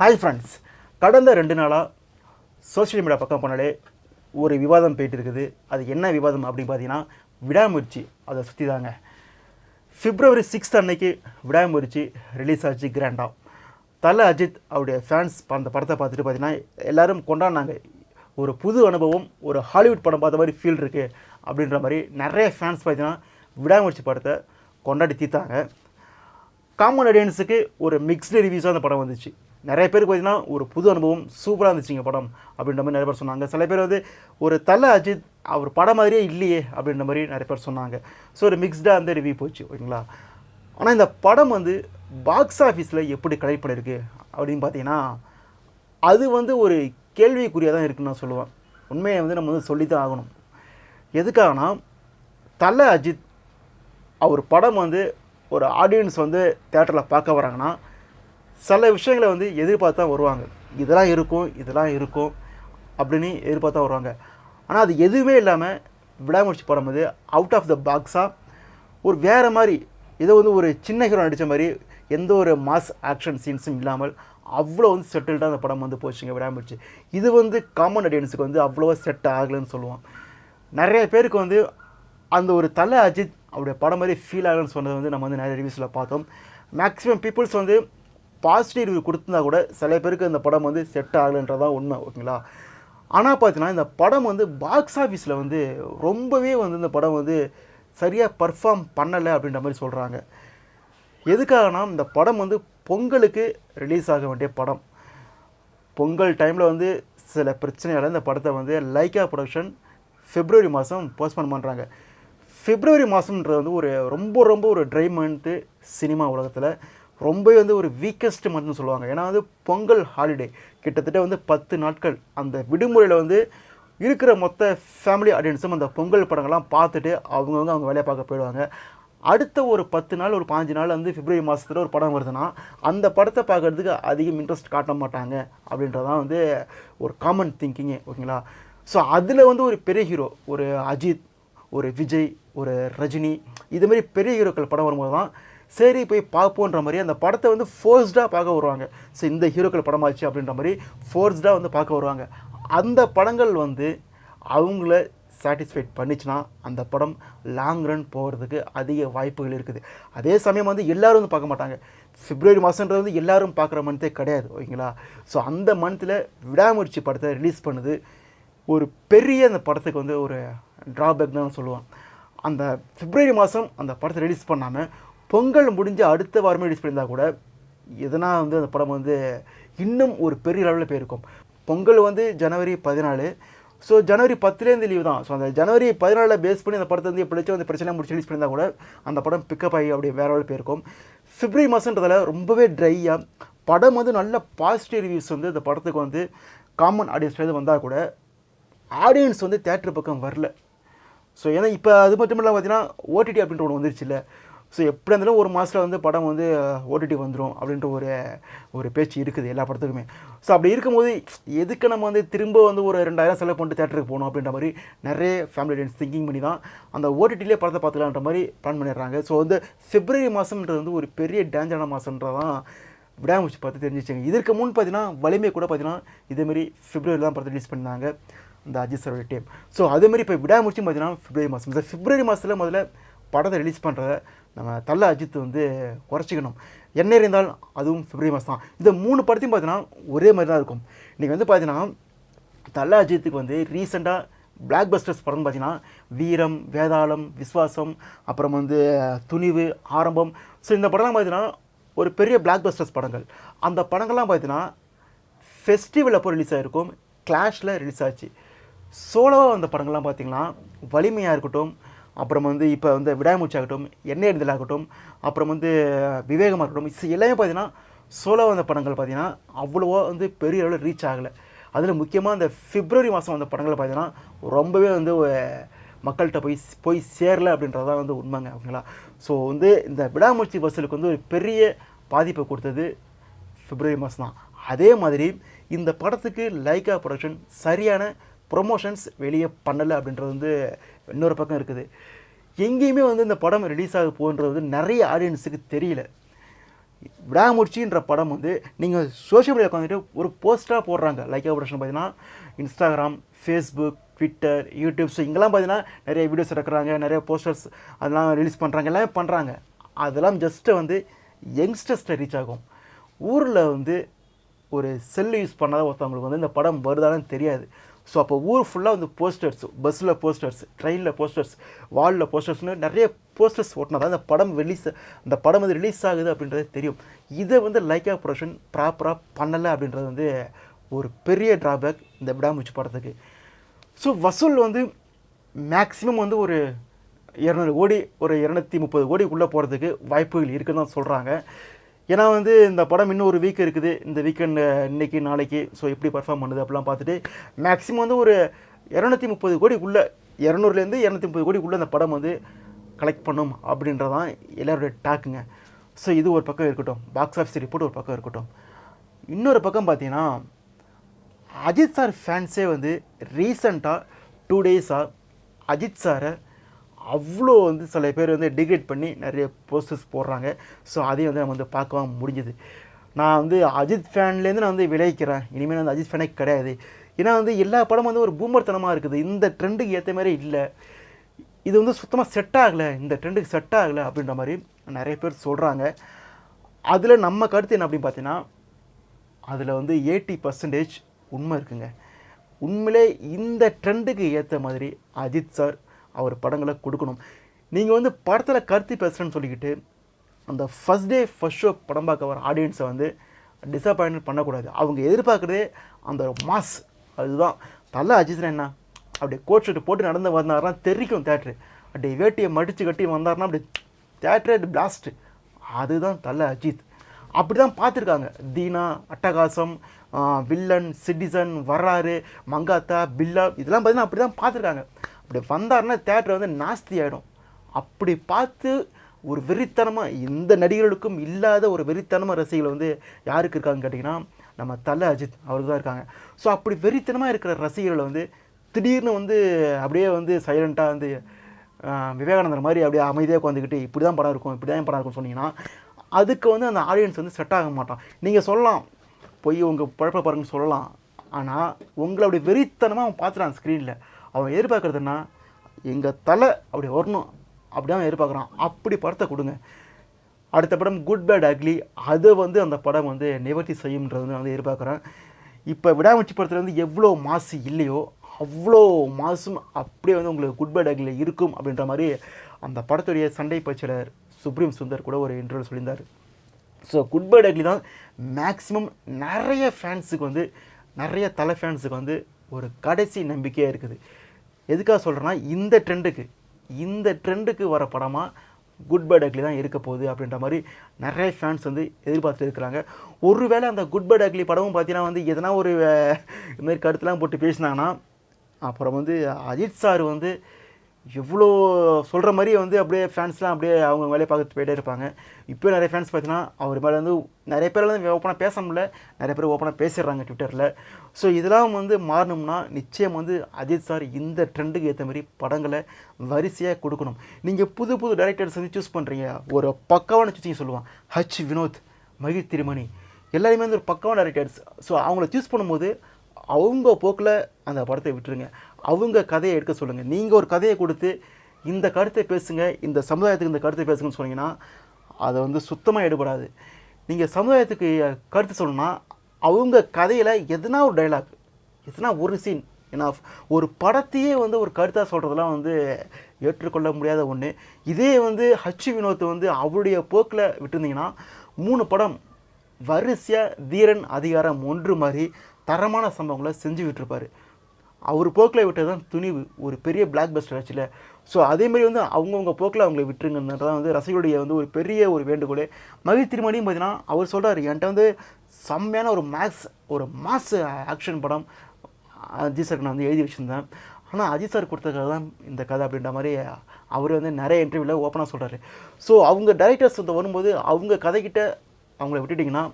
Hi friends கடந்த ரெண்டு நாளாக சோஷியல் மீடியா பக்கம் போனாலே ஒரு விவாதம் போயிட்டு இருக்குது. அது என்ன விவாதம் அப்படின்னு பார்த்தீங்கன்னா விடாமுயற்சி. அதை சுற்றி தாங்க. ஃபிப்ரவரி சிக்ஸ்த் அன்னைக்கு விடாமுயற்சி ரிலீஸ் ஆச்சு கிராண்டாக தலை அஜித் அவருடைய ஃபேன்ஸ் அந்த படத்தை பார்த்துட்டு பார்த்தீங்கன்னா எல்லோரும் கொண்டாடினாங்க. ஒரு புது அனுபவம் ஒரு ஹாலிவுட் படம் பார்த்த மாதிரி ஃபீல் இருக்குது அப்படின்ற மாதிரி நிறைய ஃபேன்ஸ் பார்த்தீங்கன்னா விடாமுயற்சி படத்தை கொண்டாடி தீர்த்தாங்க. காமன் ஆடியன்ஸுக்கு ஒரு மிக்ஸ்டு ரிவ்யூஸாக அந்த படம் வந்துச்சு. நிறைய பேருக்கு பார்த்தீங்கன்னா ஒரு புது அனுபவம் சூப்பராக இருந்துச்சுங்க படம் அப்படின்ற மாதிரி நிறைய பேர் சொன்னாங்க. சில பேர் வந்து ஒரு தலை அஜித் அவர் படம் மாதிரியே இல்லையே அப்படின்ற மாதிரி நிறைய பேர் சொன்னாங்க. ஸோ ஒரு மிக்ஸ்டாக அந்த ரிவ்யூ போச்சு ஓகேங்களா? ஆனால் இந்த படம் வந்து பாக்ஸ் ஆஃபீஸில் எப்படி கலெக்ட் பண்ணியிருக்கு அப்படின்னு பார்த்தீங்கன்னா அது வந்து ஒரு கேள்விக்குறியாக தான் இருக்குன்னு நான் சொல்லுவேன். உண்மையை வந்து நம்ம வந்து சொல்லி தான் ஆகணும். எதுக்காகனா தலை அஜித் அவர் படம் வந்து ஒரு ஆடியன்ஸ் வந்து தேட்டரில் பார்க்க வராங்கன்னா சில விஷயங்களை வந்து எதிர்பார்த்தா வருவாங்க. இதெல்லாம் இருக்கும் இதெல்லாம் இருக்கும் அப்படின்னு எதிர்பார்த்தா வருவாங்க. ஆனால் அது எதுவுமே இல்லாமல் விடாமுயற்சி படம் வந்து அவுட் ஆஃப் த பாக்ஸாக ஒரு வேறு மாதிரி ஏதோ வந்து ஒரு சின்ன ஹீரோ நடித்த மாதிரி எந்த ஒரு மாஸ் ஆக்ஷன் சீன்ஸும் இல்லாமல் அவ்வளோ வந்து செட்டில்டாக அந்த படம் வந்து போச்சுங்க விடாமுயற்சி. இது வந்து காமன் ஆடியன்ஸுக்கு வந்து அவ்வளோவா செட் ஆகலைன்னு சொல்லுவோம். நிறைய பேருக்கு வந்து அந்த ஒரு தலை அஜித் அவருடைய படம் மாதிரி ஃபீல் ஆகலன்னு சொன்னது வந்து நம்ம வந்து நிறைய ரிவ்யூஸில் பார்த்தோம். மேக்ஸிமம் பீப்புள்ஸ் வந்து பாசிட்டிவ் ரிவ்யூ கொடுத்துருந்தா கூட சில பேருக்கு இந்த படம் வந்து செட் ஆகலைன்றதான் உண்மை ஓகேங்களா? ஆனால் பார்த்தீங்கன்னா இந்த படம் வந்து பாக்ஸ் ஆஃபீஸில் வந்து ரொம்பவே வந்து இந்த படம் வந்து சரியாக பர்ஃபார்ம் பண்ணலை அப்படின்ற மாதிரி சொல்கிறாங்க எதுக்காகனா இந்த படம் வந்து பொங்கலுக்கு ரிலீஸ் ஆக வேண்டிய படம். பொங்கல் டைமில் வந்து சில பிரச்சனையால் இந்த படத்தை வந்து லைக்கா ப்ரொடக்ஷன் ஃபிப்ரவரி மாதம் போஸ்ட்போன் பண்ணுறாங்க ஃபிப்ரவரி மாதம்ன்றது வந்து ஒரு ரொம்ப ரொம்ப ஒரு ட்ரை மந்த்து சினிமா உலகத்தில். ரொம்பவே வந்து ஒரு வீக்கஸ்ட் மந்த்னு சொல்லுவாங்க. ஏன்னா வந்து பொங்கல் ஹாலிடே கிட்டத்தட்ட வந்து பத்து நாட்கள் அந்த விடுமுறையில் வந்து இருக்கிற மொத்த ஃபேமிலி ஆடியன்ஸும் அந்த பொங்கல் படங்கள்லாம் பார்த்துட்டு அவங்கவுங்க அவங்க வேலையை பார்க்க போயிடுவாங்க. அடுத்த ஒரு பத்து நாள் ஒரு பாஞ்சு நாள் வந்து பிப்ரவரி மாதத்தில் ஒரு படம் வருதுன்னா அந்த படத்தை பார்க்குறதுக்கு அதிகம் இன்ட்ரெஸ்ட் காட்ட மாட்டாங்க அப்படின்றதான் வந்து ஒரு காமன் திங்கிங்கு ஓகேங்களா? ஸோ அதில் வந்து ஒரு பெரிய ஹீரோ ஒரு அஜித் ஒரு விஜய் ஒரு ரஜினி இதுமாரி பெரிய ஹீரோக்கள் படம் வரும்போது தான் சரி போய் பார்ப்போன்ற மாதிரி அந்த படத்தை வந்து ஃபோர்ஸ்டாக பார்க்க வருவாங்க. ஸோ இந்த ஹீரோக்கள் படமாச்சு அப்படின்ற மாதிரி ஃபோர்ஸ்டாக வந்து பார்க்க வருவாங்க. அந்த படங்கள் வந்து அவங்கள சாட்டிஸ்ஃபைட் பண்ணிச்சுன்னா அந்த படம் லாங் ரன் போகிறதுக்கு அதிக வாய்ப்புகள் இருக்குது. அதே சமயம் வந்து எல்லோரும் வந்து பார்க்க மாட்டாங்க. பிப்ரவரி மாதன்றது வந்து எல்லோரும் பார்க்குற மந்த்தே கிடையாது ஓகேங்களா? ஸோ அந்த மந்த்தில் விடாமுயற்சி படத்தை ரிலீஸ் பண்ணுது. ஒரு பெரிய அந்த படத்துக்கு வந்து ஒரு ட்ராபேக் தான் சொல்லுவான் அந்த பிப்ரவரி மாதம் அந்த படத்தை ரிலீஸ் பண்ணாமல் பொங்கல் முடிஞ்ச அடுத்த வாரமே ரிலீஸ் பண்ணியிருந்தா கூட எதனால் வந்து அந்த படம் வந்து இன்னும் ஒரு பெரிய லெவலில் போயிருக்கும். பொங்கல் வந்து ஜனவரி பதினாலு. ஸோ ஜனவரி பத்துலேருந்து லீவ் தான். ஸோ அந்த ஜனவரி பதினாலில் பேஸ் பண்ணி அந்த படத்தை வந்து எப்படியாச்சும் அந்த பிரச்சனை முடிச்சு ரிலீஸ் பண்ணியிருந்தா கூட அந்த படம் பிக்கப் ஆகி அப்படியே வேற லெவலில் போயிருக்கும். பிப்ரவரி மாதன்றதால ரொம்பவே ட்ரையாக படம் வந்து நல்ல பாசிட்டிவ் ரிவ்யூஸ் வந்து இந்த படத்துக்கு வந்து காமன் ஆடியன்ஸ்லேருந்து வந்தால் கூட ஆடியன்ஸ் வந்து தேட்டர் பக்கம் வரல. ஸோ ஏன்னா இப்போ அது மட்டும் இல்லாமல் பார்த்தீங்கன்னா ஓடிடி அப்படின்ற ஒன்று வந்துருச்சு இல்லை. ஸோ எப்படி இருந்தாலும் ஒரு மாதத்தில் வந்து படம் வந்து ஓடிடி வந்துடும் அப்படின்ற ஒரு ஒரு பேச்சு இருக்குது எல்லா படத்துக்குமே. ஸோ அப்படி இருக்கும்போது எதுக்கு நம்ம வந்து திரும்ப வந்து ஒரு ரெண்டாயிரம் செலவு பண்ணிட்டு தேட்டருக்கு போகணும் அப்படின்ற மாதிரி நிறைய ஃபேமிலி டென்ஸ் திங்கிங் பண்ணி தான் அந்த ஓடிடிலே படத்தை பார்த்துக்கலான்ற மாதிரி பிளான் பண்ணிடுறாங்க. ஸோ வந்து பிப்ரவரி மாதம்ன்றது வந்து ஒரு பெரிய டேஞ்சரான மாதம்ன்றதான் விடாமுயற்சி பார்த்து தெரிஞ்சிச்சுங்க. இதற்கு முன் பார்த்தீங்கன்னா வலிமை கூட பார்த்தீங்கன்னா இதேமாரி ஃபிப்ரவரி தான் படத்தை ரிலீஸ் பண்ணாங்க இந்த அஜித் சரோட டீம் ஸோ அதேமாதிரி இப்போ விடாமுயற்சியும் பார்த்தீங்கன்னா ஃபிப்ரவரி மாதம் இந்த மாதத்தில் முதல்ல படத்தை ரிலீஸ் பண்ணுறத நம்ம தள்ள அஜித் வந்து குறைச்சிக்கணும். என்ன இருந்தால் அதுவும் பிப்ரவரி மாதம் தான். இந்த மூணு படத்தையும் பார்த்தீங்கன்னா ஒரே மாதிரி தான் இருக்கும். இன்றைக்கி வந்து பார்த்தீங்கன்னா தள்ள அஜித்துக்கு வந்து ரீசெண்டாக பிளாக் பஸ்டர்ஸ் படம்னு பார்த்தீங்கன்னா வீரம் வேதாளம் விஸ்வாசம் அப்புறம் வந்து துணிவு ஆரம்பம். ஸோ இந்த படம்லாம் பார்த்தீங்கன்னா ஒரு பெரிய பிளாக் பஸ்டர்ஸ் படங்கள். அந்த படங்கள்லாம் பார்த்தீங்கன்னா ஃபெஸ்டிவல் அப்போ ரிலீஸ் ஆகிருக்கும் கிளாஷில் ரிலீஸ் ஆச்சு. சோலோவாக வந்த படங்கள்லாம் பார்த்தீங்கன்னா வலிமையாக இருக்கட்டும் அப்புறம் வந்து இப்போ வந்து விடாமுச்சி ஆகட்டும் எண்ணெய் எரிந்தல் ஆகட்டும் அப்புறம் வந்து விவேகமாக இருக்கட்டும் இது எல்லாமே பார்த்தீங்கன்னா சோலோ வந்த படங்கள் பார்த்தீங்கன்னா அவ்வளோவா வந்து பெரிய அளவில் ரீச் ஆகலை. அதில் முக்கியமாக இந்த பிப்ரவரி மாதம் வந்த படங்கள் பார்த்தீங்கன்னா ரொம்பவே வந்து மக்கள்கிட்ட போய் போய் சேரல அப்படின்றதான் வந்து உண்மைங்க ஓகேங்களா? ஸோ வந்து இந்த விடாமூச்சி வசூலுக்கு வந்து ஒரு பெரிய பாதிப்பை கொடுத்தது பிப்ரவரி மாதம் தான் அதே மாதிரி இந்த படத்துக்கு லைக்கா ப்ரொடக்ஷன் சரியான ப்ரொமோஷன்ஸ் வெளியே பண்ணலை அப்படின்றது வந்து இன்னொரு பக்கம் இருக்குது. எங்கேயுமே வந்து இந்த படம் ரிலீஸ் ஆக போகுன்றது வந்து நிறைய ஆடியன்ஸுக்கு தெரியல. விடாமுடிச்சின்ற படம் வந்து நீங்கள் சோஷியல் மீடியா உட்காந்துட்டு ஒரு போஸ்ட்டாக போடுறாங்க. லைக் ஆப்ரேஷன் பார்த்தீங்கன்னா இன்ஸ்டாகிராம் ஃபேஸ்புக் ட்விட்டர் யூடியூப்ஸ் இங்கெல்லாம் பார்த்தீங்கன்னா நிறைய வீடியோஸ் எடுக்கிறாங்க நிறைய போஸ்டர்ஸ் அதெல்லாம் ரிலீஸ் பண்ணுறாங்க எல்லாமே பண்ணுறாங்க அதெல்லாம் ஜஸ்ட்டு வந்து யங்ஸ்டர்ஸ்ட்டை ரீச் ஆகும். ஊரில் வந்து ஒரு செல்லு யூஸ் பண்ணாத ஒருத்தவங்களுக்கு வந்து இந்த படம் வருதான்னு தெரியாது. ஸோ அப்போ ஊர் ஃபுல்லாக வந்து போஸ்டர்ஸ் பஸ்ஸில் போஸ்டர்ஸ் ட்ரெயினில் போஸ்டர்ஸ் வாலில் போஸ்டர்ஸ்னு நிறைய போஸ்டர்ஸ் ஓட்டினா தான் அந்த படம் ரிலீஸ் அந்த படம் வந்து ரிலீஸ் ஆகுது அப்படின்றது தெரியும். இதை வந்து லைக்கா ப்ரொடக்ஷன் ப்ராப்பராக பண்ணலை அப்படின்றது வந்து ஒரு பெரிய ட்ராபேக் இந்த விடாமுச்சி படத்துக்கு. ஸோ வசூல் வந்து மேக்ஸிமம் வந்து ஒரு இரநூறு கோடி ஒரு இரநூத்தி முப்பது கோடிக்குள்ளே போகிறதுக்கு வாய்ப்புகள் இருக்குன்னு தான் சொல்கிறாங்க ஏன்னா வந்து இந்த படம் இன்னும் ஒரு வீக் இருக்குது. இந்த வீக்கெண்ட் இன்னைக்கு நாளைக்கு. ஸோ எப்படி பர்ஃபார்ம் பண்ணுது அப்படிலாம் பார்த்துட்டு மேக்ஸிமம் வந்து ஒரு இரநூத்தி முப்பது கோடிக்குள்ளே இரநூறுலேருந்து இரநூத்தி முப்பது கோடிக்குள்ளே இந்த படம் வந்து கலெக்ட் பண்ணும் அப்படின்றதான் எல்லாருடைய டாக்குங்க ஸோ இது ஒரு பக்கம் இருக்கட்டும். பாக்ஸ் ஆஃபீஸ் ரிப்போர்ட் ஒரு பக்கம் இருக்கட்டும். இன்னொரு பக்கம் பார்த்தீங்கன்னா அஜித் சார் ஃபேன்ஸே வந்து ரீசண்டாக டூ டேஸாக அஜித் சாரை அவ்வளோ வந்து சில பேர் வந்து டிகிரேட் பண்ணி நிறைய போஸ்டர்ஸ் போடுறாங்க. ஸோ அதையும் வந்து நம்ம வந்து பார்க்கவும் முடிஞ்சுது. நான் வந்து அஜித் ஃபேன்லேருந்து நான் வந்து விளைவிக்கிறேன். இனிமேல் நான் வந்து அஜித் ஃபேனே கிடையாது. ஏன்னா வந்து எல்லா படமும் வந்து ஒரு பூமர்த்தனமாக இருக்குது. இந்த ட்ரெண்டுக்கு ஏற்ற மாதிரி இல்லை. இது வந்து சுத்தமாக செட் ஆகலை. இந்த ட்ரெண்டுக்கு செட் ஆகலை அப்படின்ற மாதிரி நிறைய பேர் சொல்கிறாங்க அதில் நம்ம கருத்து என்ன அப்படின்னு பார்த்தீங்கன்னா அதில் வந்து எயிட்டி பர்சன்டேஜ் உண்மை இருக்குங்க. உண்மையிலே இந்த ட்ரெண்டுக்கு ஏற்ற மாதிரி அஜித் சார் அவர் படங்களை கொடுக்கணும். நீங்கள் வந்து படத்தில் கருத்து பேசுகிறேன்னு சொல்லிக்கிட்டு அந்த ஃபஸ்ட் டே ஃபஸ்ட் ஷோ படம் பார்க்க வர ஆடியன்ஸை வந்து டிசப்பாயின்மெண்ட் பண்ணக்கூடாது. அவங்க எதிர்பார்க்குறதே அந்த மாஸ் அதுதான். தலை அஜித்னா என்ன? அப்படியே கோட் ஷர்ட் போட்டு நடந்து வந்தாருன்னா தெரிக்கும் தேட்ரு அப்படியே வேட்டியை மடித்து கட்டி வந்தாருன்னா அப்படி தேட்ரே பிளாஸ்ட்டு அதுதான் தலை அஜித். அப்படி தான் பார்த்துருக்காங்க. தீனா அட்டகாசம் வில்லன் சிட்டிசன் வர்றாரு மங்காத்தா பில்லா இதெல்லாம் பார்த்தீங்கன்னா அப்படி தான் பார்த்துருக்காங்க. அப்படி வந்தாருன்னா தேட்டர் வந்து நாஸ்தி ஆகிடும் அப்படி பார்த்து ஒரு வெறித்தனமாக எந்த நடிகர்களுக்கும் இல்லாத ஒரு வெறித்தனமாக ரசிகர்கள் வந்து யாருக்கு இருக்காங்கன்னு கேட்டிங்கன்னா நம்ம தலை அஜித் அவருக்கு தான் இருக்காங்க. ஸோ அப்படி வெறித்தனமாக இருக்கிற ரசிகர்களை வந்து திடீர்னு வந்து அப்படியே வந்து சைலண்ட்டாக வந்து விவேகானந்தர் மாதிரி அப்படியே அமைதியாக உட்காந்துக்கிட்டு இப்படி தான் படம் இருக்கும் இப்படி தான் படம் இருக்கும்னு சொன்னீங்கன்னா அதுக்கு வந்து அந்த ஆடியன்ஸ் வந்து செட் ஆக மாட்டான். நீங்கள் சொல்லலாம். போய் உங்கள் பழப்ப பாருங்கன்னு சொல்லலாம். ஆனால் உங்களை அப்படி வெறித்தனமாக அவன் பார்த்துட்டான் ஸ்க்ரீனில் அவன் எதிர்பார்க்குறதுன்னா எங்கள் தலை அப்படி வரணும். அப்படி அவன் எதிர்பார்க்குறான். அப்படி படத்தை கொடுங்க. அடுத்த படம் குட் பேட் அக்லி அதை வந்து அந்த படம் வந்து நிவர்த்தி செய்யும்ன்றது வந்து நான் வந்து எதிர்பார்க்குறேன். இப்போ விடாமுச்சி படத்தில் வந்து எவ்வளோ மாசு இல்லையோ அவ்வளோ மாசும் அப்படியே வந்து உங்களுக்கு குட் பேட் அக்லி இருக்கும் அப்படின்ற மாதிரி அந்த படத்துடைய சண்டை பயிற்சியாளர் சுப்ரீம் சுந்தர் கூட ஒரு இன்டர்வியூ சொல்லியிருந்தார். ஸோ குட் பேட் அக்லி தான் மேக்ஸிமம் நிறைய ஃபேன்ஸுக்கு வந்து நிறைய தலை ஃபேன்ஸுக்கு வந்து ஒரு கடைசி நம்பிக்கையாக இருக்குது. எதுக்காக சொல்கிறேன்னா இந்த ட்ரெண்டுக்கு இந்த ட்ரெண்டுக்கு வர படமாக குட் பை டக்லி தான் இருக்க போகுது அப்படின்ற மாதிரி நிறைய ஃபேன்ஸ் வந்து எதிர்பார்த்துட்டு இருக்கிறாங்க. ஒருவேளை அந்த குட் பை டக்லி படமும் பார்த்தீங்கன்னா வந்து எதனா ஒரு இதுமாரி கருத்துலாம் போட்டு பேசினாங்கன்னா அப்புறம் வந்து அஜித் சார் வந்து எவ்வளோ சொல்கிற மாதிரி வந்து அப்படியே ஃபேன்ஸ்லாம் அப்படியே அவங்க வேலையை பார்த்துட்டு போயிட்டே இருப்பாங்க. இப்போ நிறைய ஃபேன்ஸ் பார்த்தீங்கன்னா அவர் மேலே வந்து நிறைய பேர் வந்து ஓப்பனாக பேச முடியல. நிறைய பேர் ஓப்பனாக பேசிடுறாங்க ட்விட்டரில் ஸோ இதெல்லாம் வந்து மாறணும்னா நிச்சயம் வந்து அஜித் சார் இந்த ட்ரெண்டுக்கு ஏற்ற மாதிரி படங்களை வரிசையாக கொடுக்கணும். நீங்கள் புது புது டைரக்டர்ஸ் வந்து சூஸ் பண்ணுறீங்க ஒரு பக்காவான சூஸிங் சொல்லுவான். ஹச் வினோத் மகிழ் திருமணி எல்லாருமே வந்து ஒரு பக்காவான டைரக்டர்ஸ் ஸோ அவங்கள சூஸ் பண்ணும்போது அவங்க போக்கில் அந்த படத்தை விட்டுருங்க. அவங்க கதையை எடுக்க சொல்லுங்கள் நீங்கள் ஒரு கதையை கொடுத்து இந்த கருத்தை பேசுங்க இந்த சமுதாயத்துக்கு இந்த கருத்தை பேசுங்கன்னு சொன்னீங்கன்னா அதை வந்து சுத்தமாக எடுபடாது. நீங்கள் சமுதாயத்துக்கு கருத்து சொல்லணும்னா அவங்க கதையில் எதனா ஒரு டைலாக் எதனா ஒரு சீன் ஏன்னா ஒரு படத்தையே வந்து ஒரு கருத்தாக சொல்கிறதெல்லாம் வந்து ஏற்றுக்கொள்ள முடியாத ஒன்று இதே வந்து ஹச் வினோத் வந்து அவருடைய போக்கில் விட்டுருந்தீங்கன்னா மூணு படம் வரிசையாக தீரன் அதிகாரம் ஒன்று மாதிரி தரமான சம்பவங்களை செஞ்சு விட்டுருப்பார். அவர் போக்கில் விட்டது தான் துணிவு. ஒரு பெரிய பிளாக் பஸ்டர் ஆச்சுல. ஸோ அதேமாரி வந்து அவங்கவுங்க போக்கில் அவங்கள விட்டுருங்கன்றது தான் வந்து ரசிகருடைய வந்து ஒரு பெரிய ஒரு வேண்டுகோள். மகிழ் திருமணியும் பார்த்தீங்கன்னா அவர் சொல்கிறார் என்கிட்ட வந்து செம்மையான ஒரு மேக்ஸ் ஒரு மாஸ் ஆக்ஷன் படம் அஜித் சாருக்கு நான் வந்து எழுதி வச்சுருந்தேன். ஆனால் அஜித் சார் கொடுத்த கதை தான் இந்த கதை அப்படின்ற மாதிரி அவர் வந்து நிறைய இன்டர்வியூவில் ஓப்பனாக சொல்கிறாரு ஸோ அவங்க டைரக்டர்ஸ் வந்து வரும்போது அவங்க கதைக்கிட்ட அவங்கள விட்டுட்டிங்கன்னா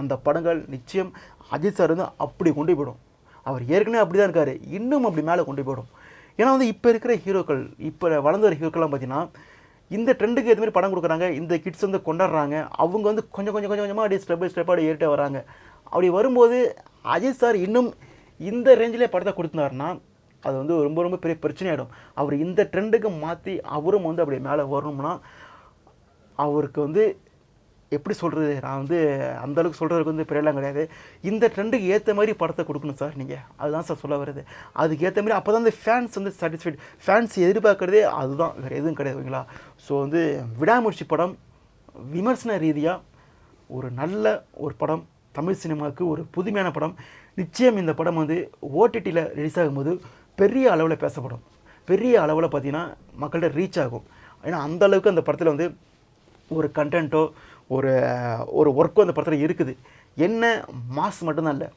அந்த படங்கள் நிச்சயம் அஜித் சார் வந்து அப்படி கொண்டு போயிடும். அவர் ஏற்கனவே அப்படி தான் இருக்கார். இன்னும் அப்படி மேலே கொண்டு போயிடும் ஏன்னா வந்து இப்போ இருக்கிற ஹீரோக்கள் இப்போ வளர்ந்து வர ஹீரோக்கள்லாம் பார்த்தீங்கன்னா இந்த ட்ரெண்டுக்கு ஏற்ற மாதிரி படம் கொடுக்குறாங்க இந்த கிட்ஸ் வந்து கொண்டாடுறாங்க அவங்க வந்து கொஞ்சம் கொஞ்சம் கொஞ்சம் கொஞ்சமாக அப்படியே ஸ்டெப் பை ஸ்டெப்பாக அப்படியே ஏறிட்டே வராங்க அப்படி வரும்போது அஜித் சார் இன்னும் இந்த ரேஞ்சிலே படத்தை கொடுத்தாருன்னா அது வந்து ரொம்ப ரொம்ப பெரிய பிரச்சனையாயிடும். அவர் இந்த ட்ரெண்டுக்கு மாற்றி அவரும் வந்து அப்படி மேலே வரணும்னா அவருக்கு வந்து எப்படி சொல்கிறது நான் வந்து அந்த அளவுக்கு சொல்கிறதுக்கு வந்து பெரியலாம் கிடையாது. இந்த ட்ரெண்டுக்கு ஏற்ற மாதிரி படத்தை கொடுக்கணும் சார் நீங்கள் அதுதான் சார் சொல்ல வருது அதுக்கு ஏற்ற மாதிரி அப்போ தான் இந்த ஃபேன்ஸ் வந்து சாட்டிஸ்ஃபைட் ஃபேன்ஸ் எதிர்பார்க்குறதே அதுதான். வேறு எதுவும் கிடையாதுங்களா ஸோ வந்து விடாமுயற்சி படம் விமர்சன ரீதியாக ஒரு நல்ல ஒரு படம் தமிழ் சினிமாவுக்கு ஒரு புதுமையான படம். நிச்சயம் இந்த படம் வந்து ஓடிடியில் ரிலீஸ் ஆகும்போது பெரிய அளவில் பேசப்படும். பெரிய அளவில் பார்த்திங்கன்னா மக்கள்கிட்ட ரீச் ஆகும். ஏன்னா அந்த அளவுக்கு அந்த படத்தில் வந்து ஒரு கண்டென்ட்டோ ஒரு ஒரு ஒர்க்கும் அந்த படத்தில் இருக்குது. என்ன? மாஸ் மட்டும்தான் இல்லை.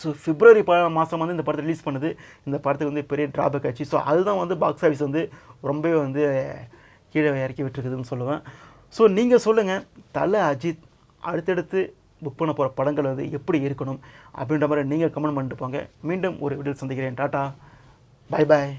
ஸோ பிப்ரவரி ப மாதம் வந்து இந்த படத்தை ரிலீஸ் பண்ணுது. இந்த படத்துக்கு வந்து பெரிய ட்ராபேக் ஆச்சு. ஸோ அதுதான் வந்து பாக்ஸ் ஆஃபீஸ் வந்து ரொம்பவே வந்து கீழே இறக்கி விட்டுருக்குதுன்னு சொல்லுவேன். ஸோ நீங்கள் சொல்லுங்கள் தலை அஜித் அடுத்தடுத்து புக் பண்ண போகிற படங்கள் வந்து எப்படி இருக்கணும் அப்படின்ற மாதிரி நீங்கள் கமெண்ட் பண்ணிட்டு போங்க. மீண்டும் ஒரு வீடியோ சந்திக்கிறேன். Tata bye bye